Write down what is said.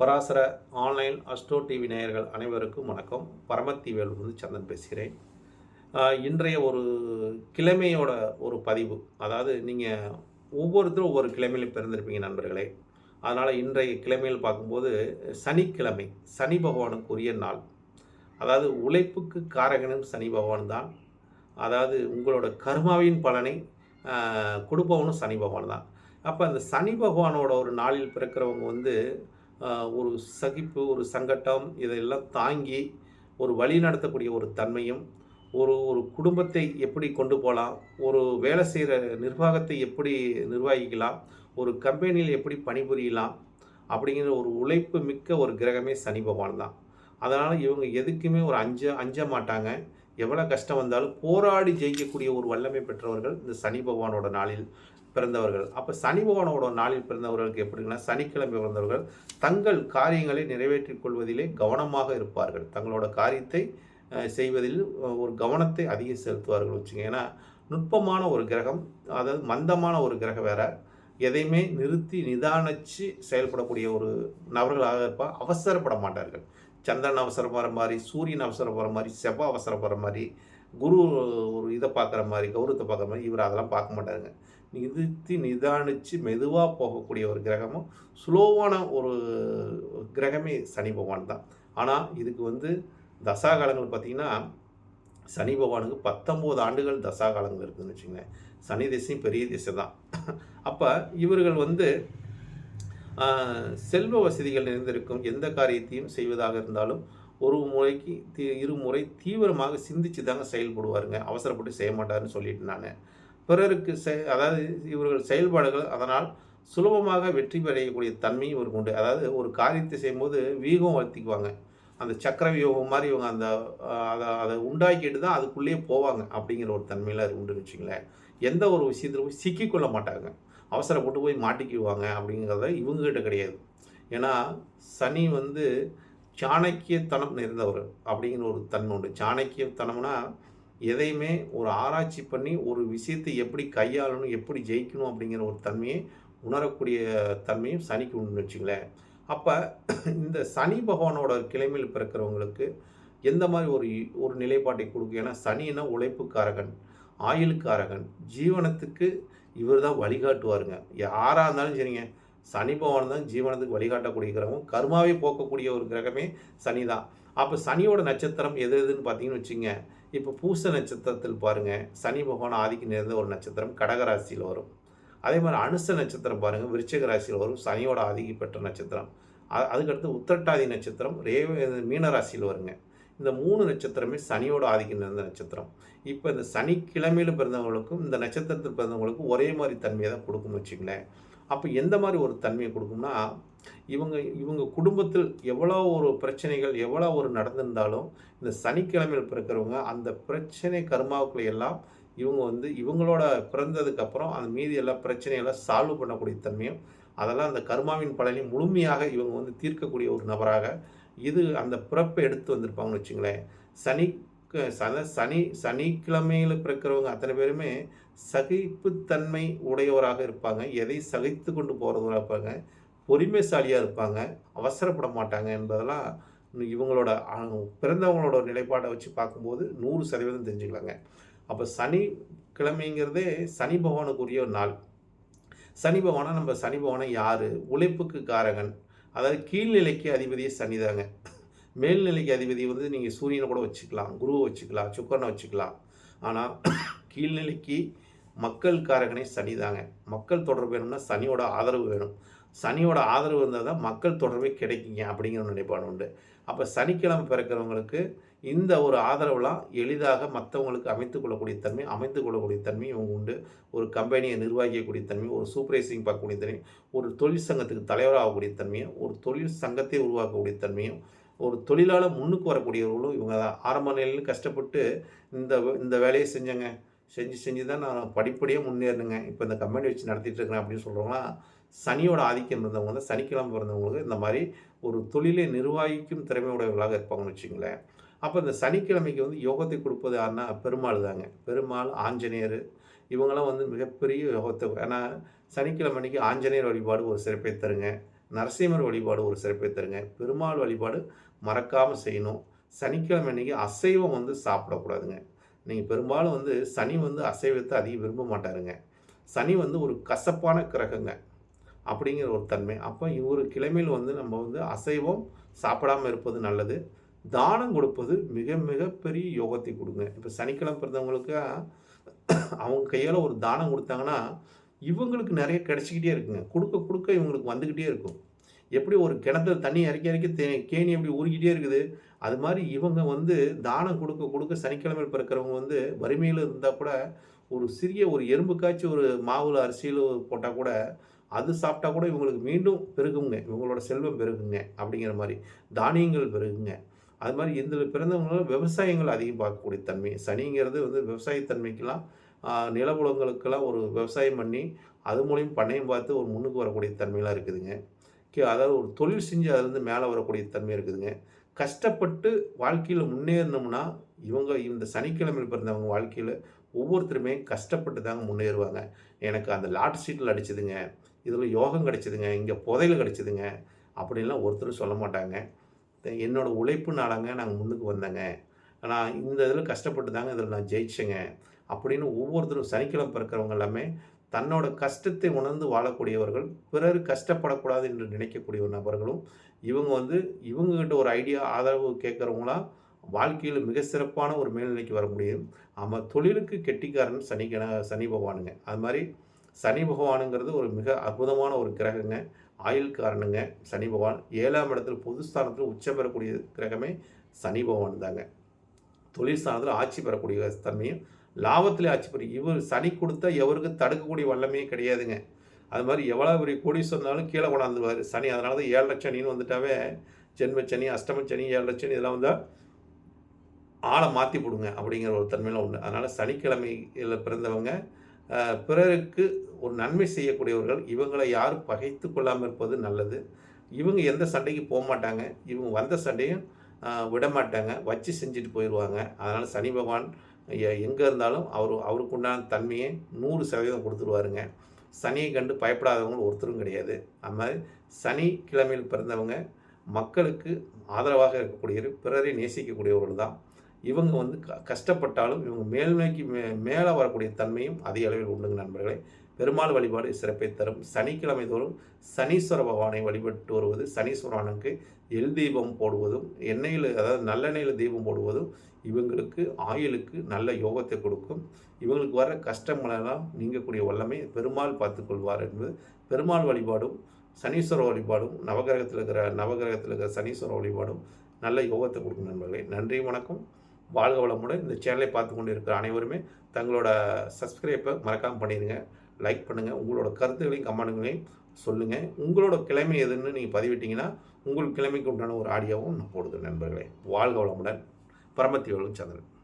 Parasara online astro TV நேயர்கள் அனைவருக்கும் வணக்கம். பரமத்திவேல் வந்து சந்தன் பேசுகிறேன். இன்றைய ஒரு கிழமையோட ஒரு பதிவு. அதாவது நீங்கள் ஒவ்வொருத்தரும் ஒவ்வொரு கிழமையிலும் பிறந்திருப்பீங்க நண்பர்களே. அதனால் இன்றைய கிழமையில் பார்க்கும்போது சனிக்கிழமை சனி பகவானுக்கு உரிய நாள். அதாவது உழைப்புக்கு காரகனும் சனி பகவான் தான் அதாவது உங்களோட கர்மாவின் பலனை கொடுப்பவனும் சனி பகவான் தான் அப்போ அந்த சனி பகவானோட ஒரு நாளில் பிறக்கிறவங்க வந்து ஒரு சகிப்பு ஒரு சங்கட்டம் இதையெல்லாம் தாங்கி ஒரு வழி நடத்தக்கூடிய ஒரு தன்மையும் ஒரு ஒரு குடும்பத்தை எப்படி கொண்டு போகலாம் ஒரு வேலை செய்கிற நிர்வாகத்தை எப்படி நிர்வகிக்கலாம் ஒரு கம்பெனியில் எப்படி பணிபுரியலாம் அப்படிங்கிற ஒரு உழைப்பு மிக்க ஒரு கிரகமே சனி பகவான் தான். அதனால் இவங்க எதுக்குமே ஒரு அஞ்ச அஞ்ச மாட்டாங்க. எவ்வளோ கஷ்டம் வந்தாலும் போராடி ஜெயிக்கக்கூடிய ஒரு வல்லமை பெற்றவர்கள் இந்த சனி பகவானோட நாளில். பிறந்தவர்கள். அப்போ சனி பகவானோட நாளில் பிறந்தவர்களுக்கு எப்படின்னா சனிக்கிழமை பிறந்தவர்கள் தங்கள் காரியங்களை நிறைவேற்றிக் கொள்வதிலே கவனமாக இருப்பார்கள். தங்களோட காரியத்தை செய்வதில் ஒரு கவனத்தை அதிகம் செலுத்துவார்கள் வச்சுங்க ஏன்னா நுட்பமான ஒரு கிரகம் அதாவது மந்தமான ஒரு கிரகம் வேற. எதையுமே நிறுத்தி நிதானிச்சு செயல்படக்கூடிய ஒரு நபர்களாக இருப்பால் அவசரப்பட மாட்டார்கள். சந்திரன் அவசரப்படுற மாதிரி சூரியன் அவசரப்படுற மாதிரி செவ்வாய் அவசரப்படுற மாதிரி குரு ஒரு இதை பார்க்குற மாதிரி கௌரவத்தை பார்க்குற மாதிரி இவர் அதெல்லாம் பார்க்க மாட்டாருங்க. நிதித்து நிதானிச்சு மெதுவாக போகக்கூடிய ஒரு கிரகமும் ஸ்லோவான ஒரு கிரகமே சனி பகவான் தான். ஆனால் இதுக்கு வந்து தசா காலங்கள் சனி பகவானுக்கு பத்தொம்போது ஆண்டுகள் தசா காலங்கள் இருக்குதுன்னு வச்சுக்கோங்க சனி திசையும் பெரிய திசை தான். அப்போ இவர்கள் வந்து செல்வ வசதிகள் நிறைந்திருக்கும் எந்த காரியத்தையும் செய்வதாக இருந்தாலும் ஒரு முறைக்கு தீ இருமுறை தீவிரமாக சிந்திச்சு தாங்க செயல்படுவாருங்க. அவசரப்பட்டு செய்ய மாட்டாருன்னு சொல்லிட்டு நான். பிறருக்கு செ அதாவது இவர்கள் செயல்பாடுகள் அதனால் சுலபமாக வெற்றி பெறக்கூடிய தன்மையும் இவருக்கு உண்டு. அதாவது ஒரு காரியத்தை செய்யும்போது வீகம் வளர்த்திக்குவாங்க. அந்த சக்கர வியூகம் மாதிரி இவங்க அந்த அதை அதை உண்டாக்கிட்டு தான் அதுக்குள்ளேயே போவாங்க அப்படிங்கிற ஒரு தன்மையில் அது உண்டுன்னு வச்சுங்களேன் எந்த ஒரு விஷயத்தில் போய் சிக்கிக்கொள்ள மாட்டாங்க. அவசரப்பட்டு போய் மாட்டிக்குவாங்க அப்படிங்கிறத இவங்ககிட்ட கிடையாது. ஏன்னா சனி வந்து சாணக்கியத்தனம் நிறைந்தவர் அப்படிங்கிற ஒரு தன்மை உண்டு. சாணக்கியத்தனம்னா எதையுமே ஒரு ஆராய்ச்சி பண்ணி ஒரு விஷயத்தை எப்படி கையாளணும் எப்படி ஜெயிக்கணும் அப்படிங்கிற ஒரு தன்மையை உணரக்கூடிய தன்மையும் சனிக்கு உண்டுன்னு வச்சுங்களேன். அப்போ இந்த சனி பகவானோட கிளைமையில் பிறக்கிறவங்களுக்கு எந்த மாதிரி ஒரு ஒரு நிலைப்பாட்டை கொடுக்கும்? ஏன்னா சனின்னா உழைப்புக்காரகன் ஆயுளுக்காரகன் ஜீவனத்துக்கு இவர் தான் வழிகாட்டுவாருங்க. யாராக இருந்தாலும் சரிங்க சனி பகவான் தான் ஜீவனத்துக்கு வழிகாட்டக்கூடிய கிரகம் கர்மாவை போக்கக்கூடிய ஒரு கிரகமே சனி தான் அப்போ சனியோட நட்சத்திரம் எது எதுன்னு பார்த்தீங்கன்னு வச்சுங்க இப்போ பூச நட்சத்திரத்தில் பாருங்கள் சனி பகவான் ஆதிக்கு நேர்ந்த ஒரு நட்சத்திரம் கடகராசியில் வரும். அதே மாதிரி அனுச நட்சத்திரம் பாருங்கள் விருச்சக ராசியில் வரும் சனியோட ஆதிக்கு பெற்ற நட்சத்திரம். அதுக்கடுத்து உத்திரட்டாதி நட்சத்திரம் ரேவ மீனராசியில் வருங்க. இந்த மூணு நட்சத்திரமே சனியோட ஆதிக்கம் நிறைந்த நட்சத்திரம். இப்போ இந்த சனிக்கிழமையில் பிறந்தவங்களுக்கும் இந்த நட்சத்திரத்தில் பிறந்தவங்களுக்கும் ஒரே மாதிரி தன்மையை தான் கொடுக்கும்னு வச்சுங்களேன். அப்போ எந்த மாதிரி ஒரு தன்மையை கொடுக்கும்னா இவங்க இவங்க குடும்பத்தில் எவ்வளோ ஒரு பிரச்சனைகள் எவ்வளோ ஒரு நடந்திருந்தாலும் இந்த சனிக்கிழமையில் பிறக்கிறவங்க அந்த பிரச்சனை கர்மாவுக்களை எல்லாம் இவங்க வந்து இவங்களோட பிறந்ததுக்கப்புறம் அந்த மீதி எல்லா பிரச்சனையெல்லாம் சால்வ் பண்ணக்கூடிய தன்மையும் அதெல்லாம் அந்த கர்மாவின் பலனை முழுமையாக இவங்க வந்து தீர்க்கக்கூடிய ஒரு நபராக இது அந்த பிறப்பை எடுத்து வந்திருப்பாங்கன்னு வச்சுங்களேன். சனி சன சனி சனிக்கிழமையில் பிறக்கிறவங்க அத்தனை பேருமே சகிப்புத்தன்மை உடையவராக இருப்பாங்க. எதை சகித்து கொண்டு போகிறவராக இருப்பாங்க பொறுமைசாலியாக இருப்பாங்க. அவசரப்பட மாட்டாங்க என்பதெல்லாம் இவங்களோட பிறந்தவங்களோட நிலைப்பாட்டை வச்சு பார்க்கும்போது நூறு சதவீதம் தெரிஞ்சுக்கலாங்க. அப்போ சனி கிழமைங்கிறதே சனி பகவானுக்குரிய ஒரு நாள். சனி பகவானை நம்ம சனி பகவானை யார்? உழைப்புக்கு காரகன். அதாவது கீழ்நிலைக்கு அதிபதியே சனிதாங்க மேல்நிலைக்கு அதிபதி வந்து நீங்கள் சூரியனை கூட வச்சுக்கலாம். குருவை வச்சுக்கலாம். சுக்கரனை வச்சுக்கலாம். ஆனால் கீழ்நிலைக்கு மக்கள் காரகனே சனிதாங்க மக்கள் தொடர்பு வேணும்னா சனியோட ஆதரவு வேணும். சனியோட ஆதரவு இருந்தால் தான் மக்கள் தொடர்பே கிடைக்குங்க அப்படிங்கிற ஒரு நிலைப்பாடு உண்டு. அப்போ சனிக்கிழமை பிறக்கிறவங்களுக்கு இந்த ஒரு ஆதரவுலாம் எளிதாக மற்றவங்களுக்கு அமைத்து கொள்ளக்கூடிய தன்மை அமைத்து கொள்ளக்கூடிய தன்மை இவங்க உண்டு. ஒரு கம்பெனியை நிர்வகிக்கக்கூடிய தன்மை ஒரு சூப்பர்வைசிங் பார்க்கக்கூடிய தன்மை ஒரு தொழில் சங்கத்துக்கு தலைவராகக்கூடிய தன்மையும் ஒரு தொழில் சங்கத்தை உருவாக்கக்கூடிய தன்மையும் ஒரு தொழிலாளர் முன்னுக்கு வரக்கூடியவர்களும் இவங்க தான். ஆரம்ப நிலையில் கஷ்டப்பட்டு இந்த இந்த வேலையை செஞ்சேங்க. செஞ்சு செஞ்சு தான் நான் படிப்படியாக முன்னேறணுங்க இப்போ இந்த கம்பெனி வச்சு நடத்திட்டு இருக்கிறேன் அப்படின்னு சொல்கிறவங்களாம் சனியோட ஆதிக்கம் இருந்தவங்க வந்து சனிக்கிழமை பிறந்தவங்களுக்கு இந்த மாதிரி ஒரு தொழிலை நிர்வகிக்கும் திறமையுடையவர்களாக இருப்பாங்கன்னு வச்சுங்களேன் அப்போ இந்த சனிக்கிழமைக்கு வந்து யோகத்தை கொடுப்பது யாருன்னா பெருமாள் தாங்க. பெருமாள் ஆஞ்சநேயர் இவங்களாம் வந்து மிகப்பெரிய யோகத்தை ஏன்னா சனிக்கிழமை அன்னைக்கு ஆஞ்சநேயர் வழிபாடு ஒரு சிறப்பை தருங்க. நரசிம்மர் வழிபாடு ஒரு சிறப்பை தருங்க. பெருமாள் வழிபாடு மறக்காமல் செய்யணும். சனிக்கிழமை அன்றைக்கி அசைவம் வந்து சாப்பிடக்கூடாதுங்க. நீங்கள் பெரும்பாலும் வந்து சனி வந்து அசைவத்தை அதிகம் விரும்ப மாட்டாருங்க. சனி வந்து ஒரு கசப்பான கிரகங்க அப்படிங்கிற ஒரு தன்மை. அப்போ ஒரு கிழமையில் வந்து நம்ம வந்து அசைவம் சாப்பிடாமல் இருப்பது நல்லது. தானம் கொடுப்பது மிக மிக பெரிய யோகத்தை கொடுங்க. இப்போ சனிக்கிழமை பிறந்தவங்களுக்கு அவங்க கையால் ஒரு தானம் கொடுத்தாங்கன்னா இவங்களுக்கு நிறைய கிடச்சிக்கிட்டே இருக்குங்க. கொடுக்க கொடுக்க இவங்களுக்கு வந்துக்கிட்டே இருக்கும். எப்படி ஒரு கிணத்துல தண்ணி இறக்கி இறக்கி தே கேணி எப்படி ஊறிக்கிட்டே இருக்குது? அது மாதிரி இவங்க வந்து தானம் கொடுக்க கொடுக்க சனிக்கிழமை பிறக்கிறவங்க வந்து வறுமையில் இருந்தால் கூட ஒரு சிறிய ஒரு எறும்புக்காச்சு ஒரு மாவில் அரிசியில் போட்டால் கூட அது சாப்பிட்டா கூட இவங்களுக்கு மீண்டும் பெருகுங்க. இவங்களோட செல்வம் பெருகுங்க அப்படிங்கிற மாதிரி தானியங்கள் பெருகுங்க. அது மாதிரி இதில் பிறந்தவங்களும் விவசாயங்கள் அதிகம் பார்க்கக்கூடிய தன்மை. சனிங்கிறது வந்து விவசாயத்தன்மைக்கெல்லாம் ஆஹ், ஒரு விவசாயம் பண்ணி அது மூலியம் பண்ணையும் பார்த்து ஒரு முன்னுக்கு வரக்கூடிய தன்மையெல்லாம் இருக்குதுங்க. அதாவது ஒரு தொழில் செஞ்சு அதுலேருந்து மேலே வரக்கூடிய தன்மை இருக்குதுங்க. கஷ்டப்பட்டு வாழ்க்கையில் முன்னேறினோம்னா இவங்க இந்த சனிக்கிழமையில் பிறந்தவங்க வாழ்க்கையில் ஒவ்வொருத்தருமே கஷ்டப்பட்டு தாங்க முன்னேறுவாங்க. எனக்கு அந்த லாட் சீட்டில் அடிச்சதுங்க இதில் யோகம் கிடச்சிதுங்க இங்கே புதையல் கிடச்சிதுங்க அப்படின்லாம் ஒருத்தரும் சொல்ல மாட்டாங்க. என்னோடய உழைப்புனாலங்க நாங்கள் முன்னுக்கு வந்தேங்க. நான் இந்த இதில் கஷ்டப்பட்டு தாங்க இதில் நான் ஜெயிச்சேங்க. அப்படின்னு ஒவ்வொருத்தரும் சனிக்கிழமை பிறக்கிறவங்க எல்லாமே தன்னோட கஷ்டத்தை உணர்ந்து வாழக்கூடியவர்கள் பிறர் கஷ்டப்படக்கூடாது என்று நினைக்கக்கூடிய ஒரு நபர்களும் இவங்க வந்து இவங்ககிட்ட ஒரு ஐடியா ஆதரவு கேட்குறவங்களாம் வாழ்க்கையில் மிக சிறப்பான ஒரு மேல்நிலைக்கு வர முடியும். ஆமாம் தொழிலுக்கு கெட்டிக்காரன் சனி கண- சனி பகவானுங்க. அது மாதிரி சனி பகவானுங்கிறது ஒரு மிக அற்புதமான ஒரு கிரகங்க. ஆயுள்காரனுங்க சனி பகவான். ஏழாம் இடத்துல பொதுஸ்தானத்தில் உச்சம் பெறக்கூடிய கிரகமே சனி பகவான் தாங்க. தொழில் ஸ்தானத்தில் ஆட்சி பெறக்கூடிய தன்மையும் லாபத்தில் ஆட்சி பெறும் இவர் சனி கொடுத்தா எவருக்கு தடுக்கக்கூடிய வல்லமையே கிடையாதுங்க. அது மாதிரி எவ்வளோ பெரிய கோடி சொன்னாலும் கீழே கொண்டாந்துருவார் சனி. அதனால தான் ஏழரை சனின்னு வந்துட்டாவே ஜென்மச்சனி அஷ்டமச்சனி ஏழரை சனி இதெல்லாம் வந்தால் ஆளை மாற்றி போடுங்க அப்படிங்கிற ஒரு தன்மையில் உண்டு. அதனால் சனிக்கிழமையில் பிறந்தவங்க பிறருக்கு ஒரு நன்மை செய்யக்கூடியவர்கள் இவங்களை யாரும் பகைத்து கொள்ளாமல் இருப்பது நல்லது. இவங்க எந்த சண்டைக்கு போக மாட்டாங்க. இவங்க வந்த சண்டையும் விட மாட்டாங்க வச்சு செஞ்சுட்டு போயிடுவாங்க அதனால் சனி பகவான் எங்கே இருந்தாலும் அவர் அவருக்கு உண்டான தன்மையை நூறு சதவீதம் கொடுத்துருவாருங்க. சனியை கண்டு பயப்படாதவங்க ஒருத்தரும் கிடையாது. அது மாதிரி சனிக்கிழமையில் பிறந்தவங்க மக்களுக்கு ஆதரவாக இருக்கக்கூடிய பிறரை நேசிக்கக்கூடியவர்கள் தான். இவங்க வந்து க கஷ்டப்பட்டாலும் இவங்க மேல்மைக்கு மே மேலே வரக்கூடிய தன்மையும் அதிக அளவில் உண்டுங்க நண்பர்களே. பெருமாள் வழிபாடு சிறப்பை தரும். சனிக்கிழமை தோறும் சனீஸ்வர பகவானை வழிபட்டு வருவது சனீஸ்வரனுக்கு எல் தீபம் போடுவதும் எண்ணெயில் அதாவது நல்லெண்ணெயில் தீபம் போடுவதும் இவங்களுக்கு ஆயுளுக்கு நல்ல யோகத்தை கொடுக்கும். இவங்களுக்கு வர கஷ்டங்களெல்லாம் நீங்கக்கூடிய வல்லமை பெருமாள் பார்த்துக்கொள்வார் என்பது. பெருமாள் வழிபாடும் சனீஸ்வர வழிபாடும் நவகிரகத்தில் இருக்கிற நவகிரகத்தில் இருக்கிற சனீஸ்வர வழிபாடும் நல்ல யோகத்தை கொடுக்கும் நண்பர்களே. நன்றி வணக்கம். வாழ்க வளமுடன். இந்த சேனலை பார்த்து கொண்டு இருக்கிற அனைவருமே தங்களோட சப்ஸ்கிரைப்பை மறக்காமல் பண்ணிடுங்க. லைக் பண்ணுங்கள் உங்களோட கருத்துக்களையும் கமெண்ட்களையும் சொல்லுங்கள் உங்களோட கிழமை எதுன்னு நீங்கள் பதிவிட்டீங்கன்னா உங்கள் கிழமைக்கு உண்டான ஒரு ஆடியோவும் நான் போடுது நண்பர்களே. வாழ்க வளமுடன். பரமத்தி சந்திரன்.